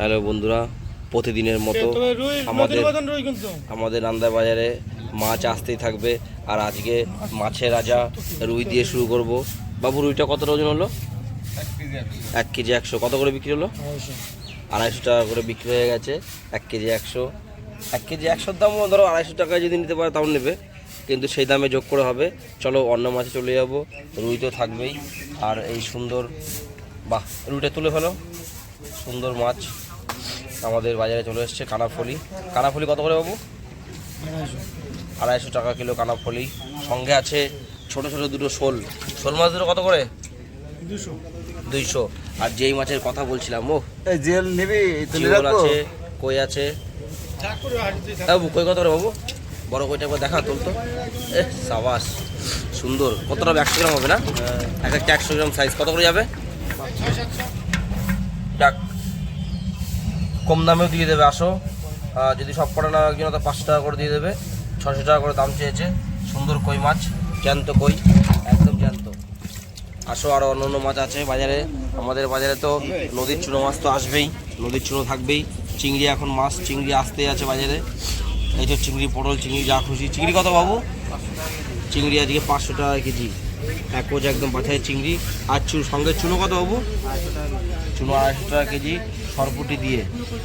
Hello বন্ধুরা প্রতিদিনের মতো আমাদের আমাদের নান্দা বাজারে মাছ আসতেই থাকবে আর আজকে মাছের রাজা রুই দিয়ে শুরু করব। বাবু রুইটা কত ওজন হলো? এক কেজি একশো। কত করে বিক্রি হলো? আড়াইশো। টাকা করে বিক্রি হয়ে গেছে এক কেজি একশো। এক কেজি একশোর দামও ধরো আড়াইশো টাকায় যদি নিতে পারে তাও নেবে কিন্তু সেই দামে যোগ করে হবে। চলো অন্য মাছে চলে যাব রুই তো থাকবেই। আর এই সুন্দর বাহ রুইটা তুলে ফেলো। সুন্দর মাছ আমাদের বাজারে চলে এসছে কানাফলি। কানাফলি কত করে বাবু? আড়াইশো টাকা কিলো কানাফলি। সঙ্গে আছে ছোট ছোট দুটো শোল। শোল মাছ দুটো কত করে? দুইশো। আর যেই মাছের কথা বলছিলাম ও। এই জেল নিবি তুলে আছে কই আছে? বাবু কই কত করে বাবু? বড় কইটা একবার দেখা তুলতো। এ সাবাস। সুন্দর। কতটা একশো গ্রাম হবে না? এক একটা একশো গ্রাম সাইজ কত করে যাবে? ডাক কম দামেও দিয়ে দেবে আসো। যদি সব কটা না একজন তো পাঁচশো টাকা করে দিয়ে দেবে। ছশো টাকা করে দাম চেয়েছে। সুন্দর কই মাছ জ্যান্ত কই একদম জ্যান্ত। আসো আরও অন্য অন্য মাছ আছে বাজারে। আমাদের বাজারে তো নদীর চুনো মাছ তো আসবেই নদীর চুনো থাকবেই। চিংড়ি এখন মাছ চিংড়ি আসতেই আছে বাজারে। এই তো চিংড়ি পটল চিংড়ি যা খুশি। চিংড়ি কত বাবু? চিংড়ি আজকে পাঁচশো টাকা কেজি। এক কোচ একদম বাছাই চিংড়ি। আর চুন সঙ্গে চুনো কত বাবু? চুনো আড়াইশো টাকা কেজি। সরপুটি দিয়ে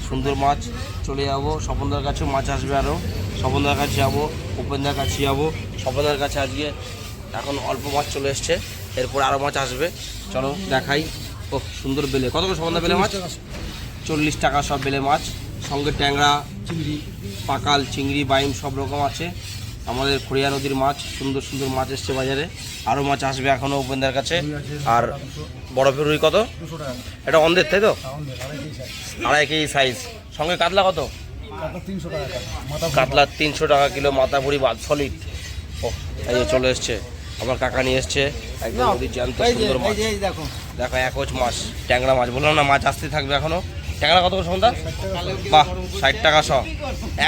সুন্দর মাছ চলে যাব। স্বপনদার কাছেও মাছ আসবে আরও স্বপনদার কাছে যাব, উপেন্দার কাছে যাব। স্বপনদার কাছে আজকে এখন অল্প মাছ চলে এসছে। এরপর আরও মাছ আসবে। চলো দেখাই। ও সুন্দর বেলে। কত করে বেলে মাছ? চল্লিশ টাকা সব বেলে মাছ। সঙ্গে ট্যাংরা, চিংড়ি, পাকাল, চিংড়ি, বাইম সব রকম আছে। আমাদের খড়িয়া নদীর মাছ সুন্দর সুন্দর মাছ এসছে বাজারে। আরও মাছ আসবে এখনও উপেন্দার কাছে। আর বরফের রুই কত? এটা অন্ধের তাই তো? আড়াই কেজি সাইজ সঙ্গে কাতলা কত? কাতলা তিনশো টাকা কিলো মাথা ভরি বাদ সলিড ও এই চলে এসছে। আমার কাকা নিয়ে এসছে। একদম নদীর জ্যান্ত সুন্দর মাছ। দেখো। দেখো এক কোচ মাছ ট্যাংরা মাছ। বললাম না মাছ আসতে থাকবে এখনও। ট্যাংরা কত সন্ধ্যা? বাহ ষাট টাকা শ।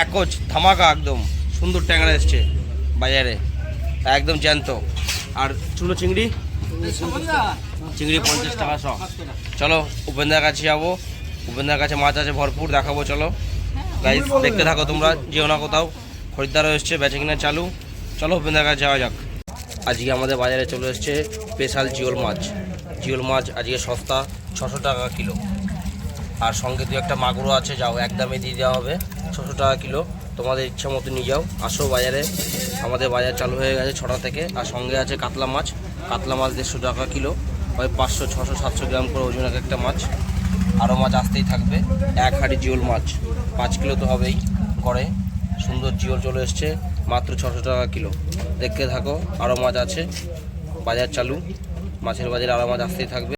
এক কোচ ধামাকা একদম। সুন্দর ট্যাংরা এসছে বাজারে, একদম জ্যান্ত। আর চুলো চিংড়ি? চিংড়ি পঞ্চাশ টাকা শ। চলো উপেন্দার কাছে যাব। উপেন্দ্রার কাছে মাছ আছে ভরপুর, দেখাবো, চলো। গাইজ দেখতে থাকো তোমরা, যেও না কোথাও। খরিদ্দারও এসছে, বেচে কিনা চালু। চলো উপেন্দার কাছে যাওয়া যাক। আজকে আমাদের বাজারে চলে এসছে স্পেশাল জিওল মাছ। জিওল মাছ আজকে সস্তা, ছশো টাকা কিলো। আর সঙ্গে দু একটা মাগুরও আছে, যাও, এক একদমে দিয়ে দেওয়া হবে, ছশো টাকা কিলো। তোমাদের ইচ্ছা মতো নিয়ে যাও। আসো বাজারে। আমাদের বাজার চালু হয়ে গেছে ছটা থেকে। আর সঙ্গে আছে কাতলা মাছ। কাতলা মাছ দেড়শো টাকা কিলো। ওই পাঁচশো, ছশো, সাতশো গ্রাম করে ওজন এক একটা মাছ। আরও মাছ আসতেই থাকবে। এক হাঁড়ি জিওল মাছ। পাঁচ কিলো তো হবেই গড়ে। সুন্দর জিওল চলে এসছে। মাত্র ছশো টাকা কিলো। দেখতে থাকো আরও মাছ আছে। বাজার চালু। মাছের বাজারে আরও মাছ আসতেই থাকবে।